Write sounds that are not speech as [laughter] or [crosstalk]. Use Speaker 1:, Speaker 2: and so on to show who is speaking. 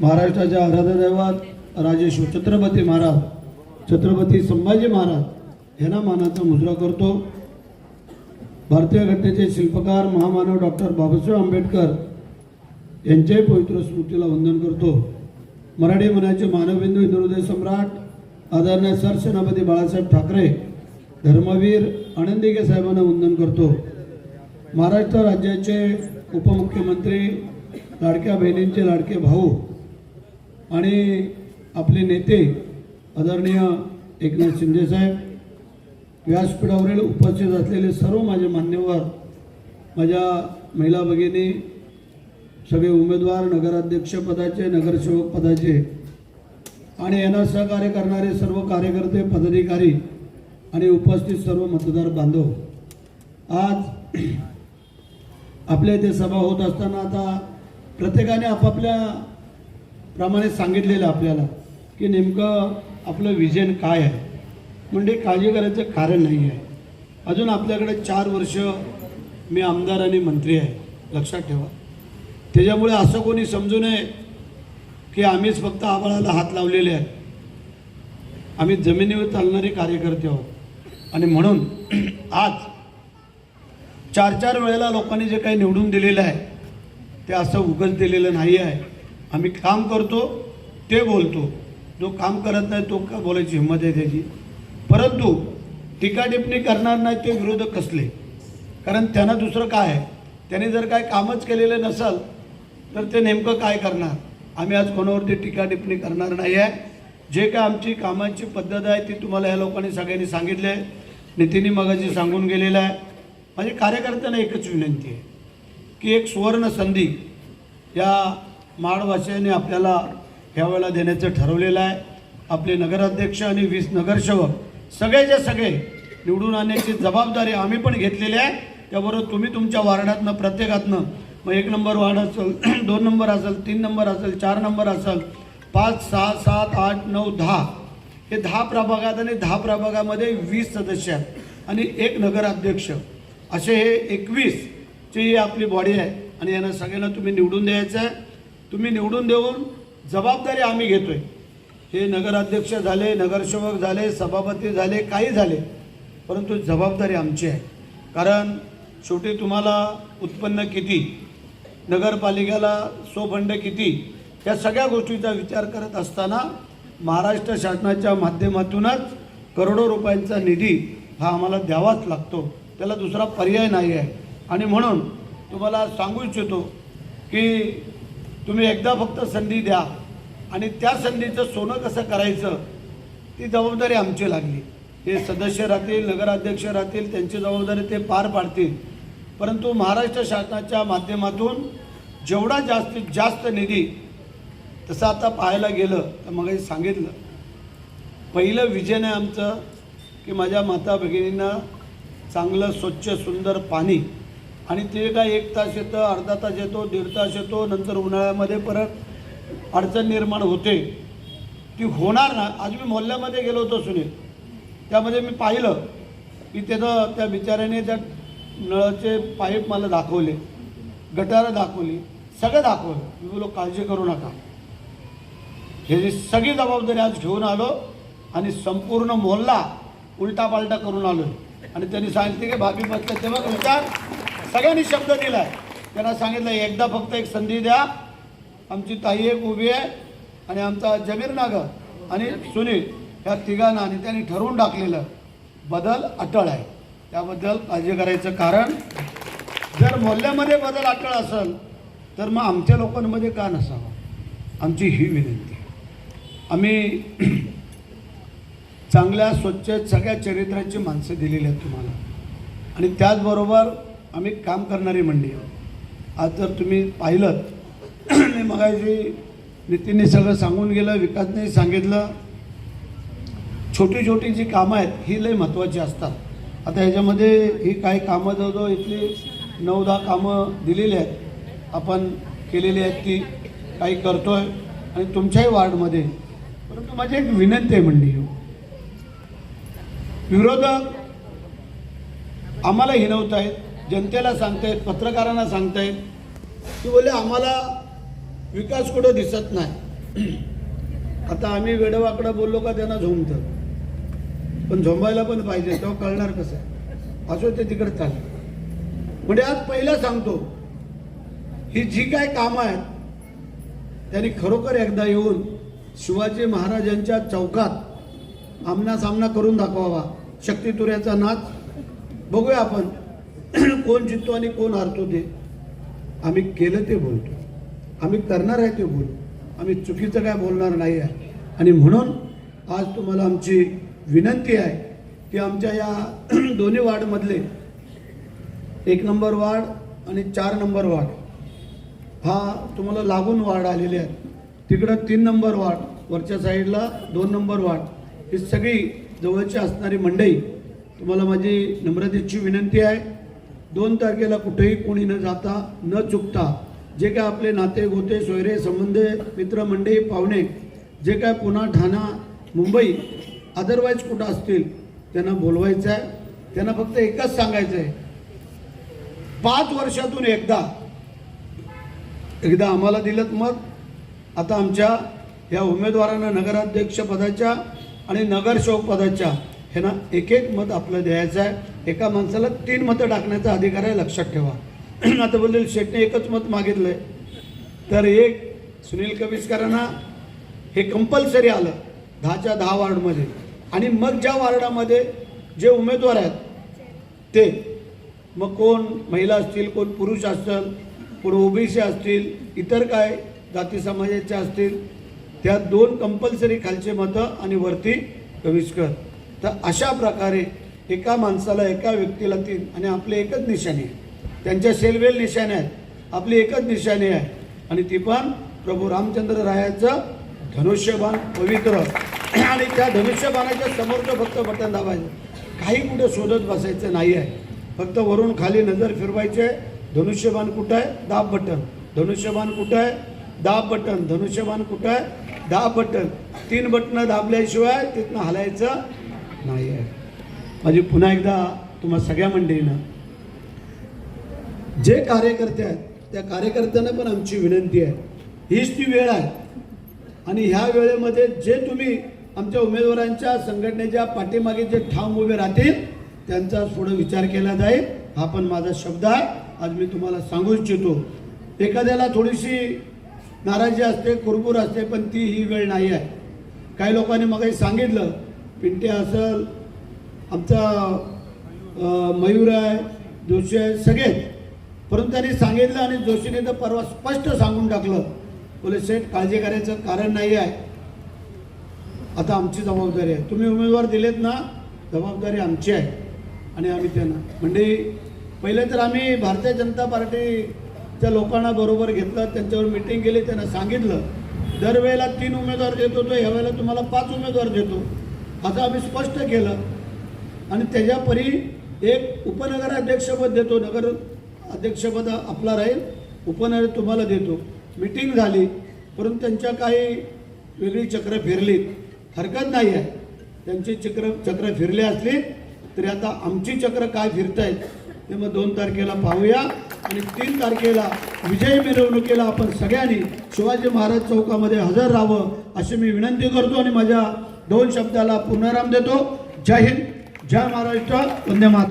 Speaker 1: महाराष्ट्राच्या आराधदैवत राजे शिवछत्रपती महाराज छत्रपती संभाजी महाराज यांना मानाचा मुजरा करतो. भारतीय घटनेचे शिल्पकार महामानव डॉक्टर बाबासाहेब आंबेडकर यांच्याही पवित्र स्मृतीला वंदन करतो. मराठी मनाचे मानवबिंदू हिंदुहृदय सम्राट आदरणीय सरसेनापती बाळासाहेब ठाकरे धर्मवीर आनंदिके साहेबांना वंदन करतो. महाराष्ट्र राज्याचे उपमुख्यमंत्री लाडक्या बहिणींचे लाडके भाऊ आणि आपले नेते आदरणीय एकनाथ शिंदेसाहेब व्यासपीठावरील उपस्थित असलेले सर्व माझे मान्यवर माझ्या महिला भगिनी सगळे उमेदवार नगराध्यक्ष पदाचे नगरसेवक पदाचे आणि यांना सहकार्य करणारे सर्व कार्यकर्ते पदाधिकारी आणि उपस्थित सर्व मतदार बांधव. आज आपल्या इथे सभा होत असताना आता प्रत्येकाने आपापल्या प्रमाणे सांगितलेलं आपल्याला की नेमकं आपलं विजन काय आहे? म्हणजे काळजी करायचं कारण नाही आहे. अजून आपल्याकडे चार वर्ष मी आमदार आणि मंत्री आहे. लक्षात ठेवा. त्याच्यामुळे असं कोणी समजू नये की आम्हीच फक्त आबाळाला हात लावलेले आहे आम्ही जमिनीवर चालणारे कार्यकर्ते आहोत. आणि म्हणून [clears throat] आज चार चार वेळेला लोकांनी जे काही निवडून दिलेलं आहे ते असं उगच दिलेलं नाही आहे. आम्ही काम करतो ते बोलतो. जो काम करत नाही तो का बोलायची हिंमत आहे त्याची? परंतु टीका टिप्पणी करणार नाही ते विरोधक कसले? कारण त्यांना दुसरं काय आहे? त्यांनी जर काय कामच केलेलं नसल तर ते नेमकं काय करणार? आम्ही आज कोणावरती टीका टिप्पणी करणार नाही आहे जे काय आमची कामाची पद्धत आहे ती तुम्हाला ह्या लोकांनी सगळ्यांनी सांगितले. आहे नितीनी मगाशी सांगून गेलेलं आहे. माझ्या कार्यकर्त्यांना एकच विनंती आहे की एक सुवर्ण संधी या माडवासियांनी आपल्याला ह्यावेळेला देण्याचं ठरवलेलं आहे. आपले नगराध्यक्ष आणि वीस नगरसेवक सगळेचे सगळे निवडून आणण्याची जबाबदारी आम्ही पण घेतलेली आहे. त्याबरोबर तुम्ही तुमच्या वार्डातनं प्रत्येकातनं मग एक नंबर वार्ड असेल [clears throat] दोन नंबर असेल तीन नंबर असेल चार नंबर असेल पाच सहा सात आठ नऊ दहा हे दहा प्रभागात आणि दहा प्रभागामध्ये वीस सदस्य आहेत. आणि एक नगराध्यक्ष असे हे एकवीस ची आपली बॉडी आहे. आणि यांना सगळ्यांना तुम्ही निवडून द्यायचं आहे. तुम्ही निवडून देऊन जबाबदारी आम्ही घेतोय. हे नगराध्यक्ष झाले नगरसेवक झाले सभापती झाले काही झाले परंतु जबाबदारी आमची आहे. कारण शेवटी तुम्हाला उत्पन्न किती नगरपालिकेला सोफंड किती या सगळ्या गोष्टीचा विचार करत असताना महाराष्ट्र शासनाच्या माध्यमातूनच करोडो रुपयांचा निधी हा आम्हाला द्यावाच लागतो. त्याला दुसरा पर्याय नाही आहे. आणि म्हणून तुम्हाला सांगू इच्छितो की तुम्ही एकदा फक्त संधी द्या. आणि त्या संधीचं सोनं कसं करायचं ती जबाबदारी आमची लागली. हे सदस्य राहतील नगराध्यक्ष राहतील त्यांची जबाबदारी ते पार पाडतील. परंतु महाराष्ट्र शासनाच्या माध्यमातून जेवढा जास्तीत जास्त निधी तसं आता पाहायला गेलं तर मग सांगितलं. पहिलं विजन आहे आमचं की माझ्या माता भगिनींना चांगलं स्वच्छ सुंदर पाणी आणि ते काय एक तास येतं अर्धा तास येतो दीड तास येतो नंतर उन्हाळ्यामध्ये परत अडचण निर्माण होते. ती होणार ना? आज मी मोहल्ल्यामध्ये गेलो होतो सुनील. त्यामध्ये मी पाहिलं की त्याचं त्या बिचाऱ्याने त्या नळाचे पाईप मला दाखवले. गटारं दाखवली. सगळं दाखवलं. मी बोलो काळजी करू नका. ह्याची सगळी जबाबदारी आज घेऊन आलो आणि संपूर्ण मोहल्ला उलटा पालटा करून आलो आणि त्यांनी सांगितले की भाभी बसल्या तेव्हा विचार सगळ्यांनी शब्द दिलाय. त्यांना सांगितलं एकदा फक्त एक संधी द्या. आमची ताई एक उभी आहे आणि आमचा जमीर नागर आणि सुनील ह्या तिघांना आणि त्यांनी ठरवून टाकलेलं बदल अटळ आहे. त्याबद्दल काळजी करायचं कारण जर मोहल्ल्यामध्ये बदल अटळ असेल तर मग आमच्या लोकांमध्ये का नसावं? आमची ही विनंती आम्ही चांगल्या स्वच्छ सगळ्या चरित्राची माणसं दिलेली आहेत तुम्हाला. आणि त्याचबरोबर आम्ही काम करणारी मंडळी आहोत. आज जर तुम्ही पाहिलं मग मगाशी नितीनने सगळं सांगून गेलं विकासने सांगितलं छोटी छोटी जी कामं आहेत ही लय महत्त्वाची असतात. आता ह्याच्यामध्ये ही काही कामं जवळजवळ इथली नऊ दहा कामं दिलेली आहेत. आपण केलेली आहेत ती काही करतोय आणि तुमच्याही वार्डमध्ये. परंतु माझी एक विनंती आहे मंडी हो. विरोधक आम्हाला हिनवत आहेत जनतेला सांगतायत पत्रकारांना सांगतायत की बोले आम्हाला विकास कुठं दिसत नाही. [clears throat] आता आम्ही वेडवाकडं बोललो का त्यांना झोंबतं. पण झोंबायला पण पाहिजे तेव्हा कळणार कसं असो ते तिकडे चाललं. म्हणजे आज पहिलं सांगतो ही जी काय कामं आहेत त्यांनी खरोखर एकदा येऊन शिवाजी महाराजांच्या चौकात आमना सामना करून दाखवावा. शक्तितुऱ्याचा नाच बघूया आपण. [clears throat] कोण जिंकतो आणि कोण हारतो ते आम्ही केलं ते बोलतो. आम्ही करणार आहे ते बोलू आम्ही चुकीचं काय बोलणार नाही आहे. आणि म्हणून आज तुम्हाला आमची विनंती आहे की आमच्या या [clears throat] दोन्ही वार्डमधले एक नंबर वार्ड आणि चार नंबर वार्ड हा तुम्हाला लागून वार्ड आलेले आहेत. तिकडं तीन नंबर वार्ड वरच्या साईडला दोन नंबर वार्ड ही सगळी जवळची असणारी मंडई तुम्हाला माझी नम्रतेची विनंती आहे. दोन तारखेला कुठेही कोणी न जाता न चुकता जे काय आपले नाते गोते सोयरे संबंध मित्रमंडळी पाहुणे जे काय पुन्हा ठाणा मुंबई अदरवाईज कुठं असतील त्यांना बोलवायचं आहे. त्यांना फक्त एकच सांगायचं आहे. पाच वर्षातून एकदा एकदा आम्हाला दिलं मत. आता आमच्या या उमेदवारांना नगराध्यक्ष पदाच्या आणि नगरसेवक पदाच्या हे ना एक एक मत आपलं द्यायचं आहे. एका माणसाला तीन मतं टाकण्याचा अधिकार आहे लक्षात ठेवा. [clears throat] आता बोलले शेटने एकच मत मागितलं आहे तर एक सुनील कविस्करांना हे कंपल्सरी आलं दहाच्या दहा वार्डमध्ये. आणि मग ज्या वार्डामध्ये जे उमेदवार आहेत ते. मग कोण महिला असतील कोण पुरुष असतील कोण ओबीसी असतील इतर काय जाती समाजाचे असतील त्या दोन कंपल्सरी खालचे मतं आणि वरती कविष्कर तर अशा प्रकारे एका माणसाला एका व्यक्तीला तीन आणि आपले एकच निशाणी आहे. त्यांच्या सेलवेल निशाणे आहेत. आपली एकच निशाणी आहे. आणि ती पण प्रभू रामचंद्र रायाचं धनुष्यबाण पवित्र. आणि त्या धनुष्यबाणाच्या समोरचं फक्त बटन दाबायचं. काही कुठे शोधत बसायचं नाही आहे. फक्त वरून खाली नजर फिरवायचे. धनुष्यबाण कुठं आहे? दाब बटन. धनुष्यबाण कुठं आहे? दाब बटन. धनुष्यबाण कुठं आहे? दाब बटन. तीन बटनं दाबल्याशिवाय तिथनं हलायचं नाही आहे. माझी पुन्हा एकदा तुम्हा सगळ्या मंडळीनं जे कार्यकर्ते आहेत त्या कार्यकर्त्यांना पण आमची विनंती आहे. हीच ती वेळ आहे. आणि ह्या वेळेमध्ये जे तुम्ही आमच्या उमेदवारांच्या संघटनेच्या पाठीमागे जे ठाम उभे राहतील त्यांचा थोडं विचार केला जाईल. हा पण माझा शब्द आहे. आज मी तुम्हाला सांगू इच्छितो. एखाद्याला थोडीशी नाराजी असते कुरबूर असते पण ती ही वेळ नाही आहे. काही लोकांनी मग सांगितलं पिंटे असल आमचा मयूर आहे जोशी आहे सगळे. परंतु त्यांनी सांगितलं आणि जोशीने तर परवा स्पष्ट सांगून टाकलं. बोले सेठ काळजी करायचं कारण नाही आहे. आता आमची जबाबदारी आहे. तुम्ही उमेदवार दिलेत ना जबाबदारी आमची आहे आणि आम्ही त्यांना. म्हणजे पहिले तर आम्ही भारतीय जनता पार्टीच्या लोकांना बरोबर घेतलं त्यांच्यावर मिटिंग केली त्यांना सांगितलं. दरवेळेला तीन उमेदवार देत होतो ह्यावेळेला तुम्हाला पाच उमेदवार देतो. असं आम्ही स्पष्ट केलं. आणि त्याच्यापरी एक उपनगराध्यक्षपद देतो. नगर अध्यक्षपद आपला राहील. उपनगर तुम्हाला देतो. मिटिंग झाली. परंतु त्यांच्या काही वेगळी चक्र फिरलीत हरकत नाही आहे. त्यांची चक्र चक्र फिरली असली तरी आता आमची चक्र काय फिरतायत ते मग दोन तारखेला पाहूया. आणि तीन तारखेला विजय मिरवणुकीला आपण सगळ्यांनी शिवाजी महाराज चौकामध्ये हजर राहावं अशी मी विनंती करतो. आणि माझ्या दोन शब्दाला पुनराम देतो. जय हिंद. जय महाराष्ट्र. वंदे मात